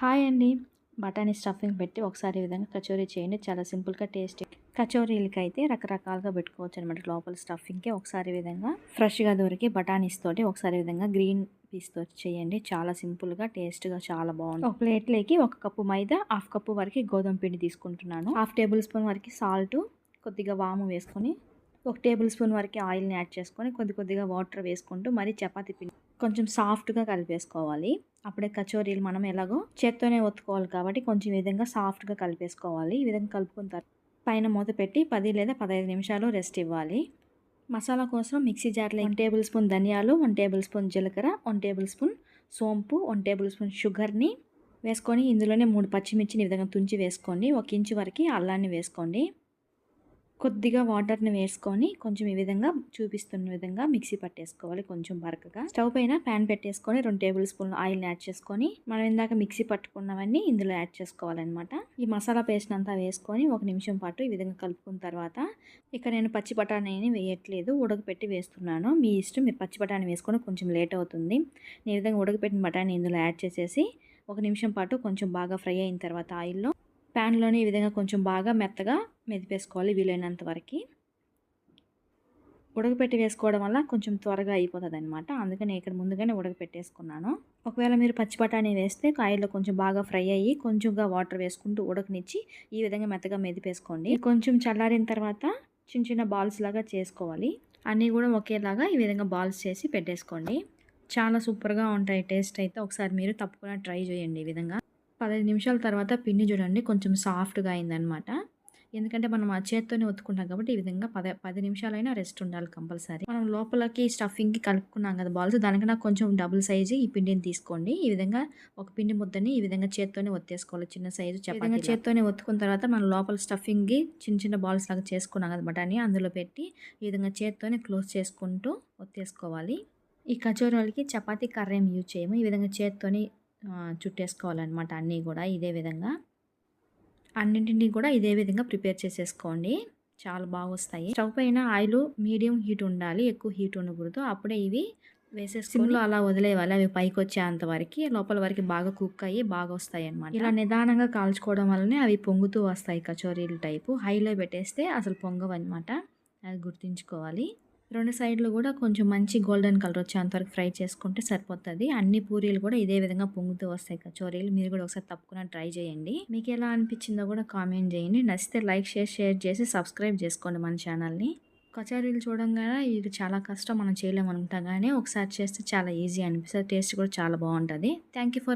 Hi అండి. బఠానీ stuffing పెట్టి ఒకసారి విధంగా కచోరీ చేయండి. చాలా సింపుల్గా టేస్టీ. కచోరీలకి అయితే రకరకాలుగా పెట్టుకోవచ్చు అనమాట లోపల స్టఫింగ్కి ఒకసారి విధంగా ఫ్రెష్గా దొరికి బఠానీస్ తోటి ఒకసారి విధంగా గ్రీన్ పీస్తో చేయండి. చాలా సింపుల్గా టేస్ట్గా చాలా బాగుంది ఒక ప్లేట్లోకి ఒక కప్పు మైదా హాఫ్ కప్పు వరకు గోధుమ పిండి తీసుకుంటున్నాను. హాఫ్ టేబుల్ స్పూన్ వరకు సాల్ట్ కొద్దిగా వాము వేసుకొని ఒక టేబుల్ స్పూన్ వరకు ఆయిల్ని యాడ్ చేసుకొని కొద్ది కొద్దిగా వాటర్ వేసుకుంటూ మరి చపాతీ పిండి కొంచెం సాఫ్ట్గా కలిపేసుకోవాలి. అప్పుడే కచోరీలు మనం ఎలాగో చేత్తోనే ఒత్తుకోవాలి కాబట్టి కొంచెం ఈ విధంగా సాఫ్ట్గా కలిపేసుకోవాలి. ఈ విధంగా కలుపుకున్న తర్వాత పైన మూత పెట్టి పది లేదా పదహైదు నిమిషాలు రెస్ట్ ఇవ్వాలి. మసాలా కోసం మిక్సీ జార్లో వన్ టేబుల్ స్పూన్ ధనియాలు వన్ టేబుల్ స్పూన్ జీలకర్ర వన్ టేబుల్ స్పూన్ సోంపు వన్ టేబుల్ స్పూన్ షుగర్ని వేసుకొని ఇందులోనే మూడు పచ్చిమిర్చిని ఈ విధంగా తుంచి వేసుకోండి. ఒక ఇంచు వరకు అల్లాన్ని వేసుకోండి. కొద్దిగా వాటర్ని వేసుకొని కొంచెం ఈ విధంగా చూపిస్తున్న విధంగా మిక్సీ పట్టేసుకోవాలి కొంచెం బరకగా. స్టవ్ పైన ప్యాన్ పెట్టేసుకొని రెండు టేబుల్ స్పూన్ ఆయిల్ని యాడ్ చేసుకొని మనం ఇందాక మిక్సీ పట్టుకున్నవన్నీ ఇందులో యాడ్ చేసుకోవాలన్నమాట. ఈ మసాలా పేస్ట్ అంతా వేసుకొని ఒక నిమిషం పాటు ఈ విధంగా కలుపుకున్న తర్వాత ఇక్కడ నేను పచ్చి బఠానీని వేయట్లేదు ఉడకపెట్టి వేస్తున్నాను. మీ ఇష్టం మీరు పచ్చి బఠానీ వేసుకొని కొంచెం లేట్ అవుతుంది. నేను ఈ విధంగా ఉడకపెట్టిన బఠానీ ఇందులో యాడ్ చేసేసి ఒక నిమిషం పాటు కొంచెం బాగా ఫ్రై అయిన తర్వాత ఆయిల్లో ప్యాన్లోనే ఈ విధంగా కొంచెం బాగా మెత్తగా మెదిపేసుకోవాలి వీలైనంత వరకు. ఉడకపెట్టి వేసుకోవడం వల్ల కొంచెం త్వరగా అయిపోతుంది అనమాట అందుకని ఇక్కడ ముందుగానే ఉడకపెట్టేసుకున్నాను. ఒకవేళ మీరు పచ్చి బఠానీ వేస్తే కాయల్లో కొంచెం బాగా ఫ్రై అయ్యి కొంచెంగా వాటర్ వేసుకుంటూ ఉడకనిచ్చి ఈ విధంగా మెత్తగా మెదిపేసుకోండి. కొంచెం చల్లారిన తర్వాత చిన్న చిన్న బాల్స్ లాగా చేసుకోవాలి. అన్నీ కూడా ఒకేలాగా ఈ విధంగా బాల్స్ చేసి పెట్టేసుకోండి. చాలా సూపర్గా ఉంటాయి టేస్ట్ అయితే. ఒకసారి మీరు తప్పకుండా ట్రై చేయండి ఈ విధంగా. పదహైదు నిమిషాల తర్వాత పిండి చూడండి కొంచెం సాఫ్ట్గా అయిందనమాట ఎందుకంటే మనం ఆ చేత్తోనే ఒత్తుకుంటాం కాబట్టి ఈ విధంగా పద పది నిమిషాలైనా రెస్ట్ ఉండాలి కంపల్సరీ. మనం లోపలకి స్టఫింగ్కి కలుపుకున్నాం కదా బాల్స్ దానికన్నా కొంచెం డబుల్ సైజు ఈ పిండిని తీసుకోండి. ఈ విధంగా ఒక పిండి ముద్దని ఈ విధంగా చేత్తోనే ఒత్తేసుకోవాలి చిన్న సైజు విధంగా చేత్తోనే ఒత్తుకున్న తర్వాత మనం లోపల స్టఫింగ్కి చిన్న చిన్న బాల్స్ లాగా చేసుకున్నాం కదా బఠానీ అందులో పెట్టి ఈ విధంగా చేత్తోనే క్లోజ్ చేసుకుంటూ ఒత్తేసుకోవాలి. ఈ కచోరీలకి చపాతీ కర్ర యూజ్ చేయము. ఈ విధంగా చేత్తోని చుట్టేసుకోవాలన్నమాట అన్నీ కూడా ఇదే విధంగా. అన్నింటినీ కూడా ఇదే విధంగా ప్రిపేర్ చేసేసుకోండి. చాలా బాగా వస్తాయి. స్టవ్ పైన ఆయిల్ మీడియం హీట్ ఉండాలి ఎక్కువ హీట్ ఉండకూడదు. అప్పుడే ఇవి వేసే సిమ్లో అలా వదిలేవాలి అవి పైకి వచ్చేంత వరకు లోపల వరకు బాగా కుక్ అయ్యి బాగా వస్తాయి అనమాట ఇలా నిదానంగా కాల్చుకోవడం వల్లనే అవి పొంగుతూ వస్తాయి కచోరీలు టైపు. హైలో పెట్టేస్తే అసలు పొంగవన్నమాట. అది గుర్తుంచుకోవాలి. రెండు సైడ్లు కూడా కొంచెం మంచి గోల్డెన్ కలర్ వచ్చేంతవరకు ఫ్రై చేసుకుంటే సరిపోతుంది. అన్ని పూరీలు కూడా ఇదే విధంగా పొంగుతూ వస్తాయి కచోరీలు మీరు కూడా ఒకసారి తప్పకుండా ట్రై చేయండి. మీకు ఎలా అనిపించిందో కూడా కామెంట్ చేయండి. నచ్చితే లైక్ షేర్ షేర్ చేసి సబ్స్క్రైబ్ చేసుకోండి మన ఛానల్ని. కచోరీలు చూడంగానే ఇది చాలా కష్టం. మనం చేయలేము అనుకుంటా. కానీ ఒకసారి చేస్తే చాలా ఈజీ అనిపిస్తుంది. టేస్ట్ కూడా చాలా బాగుంటుంది. Thank for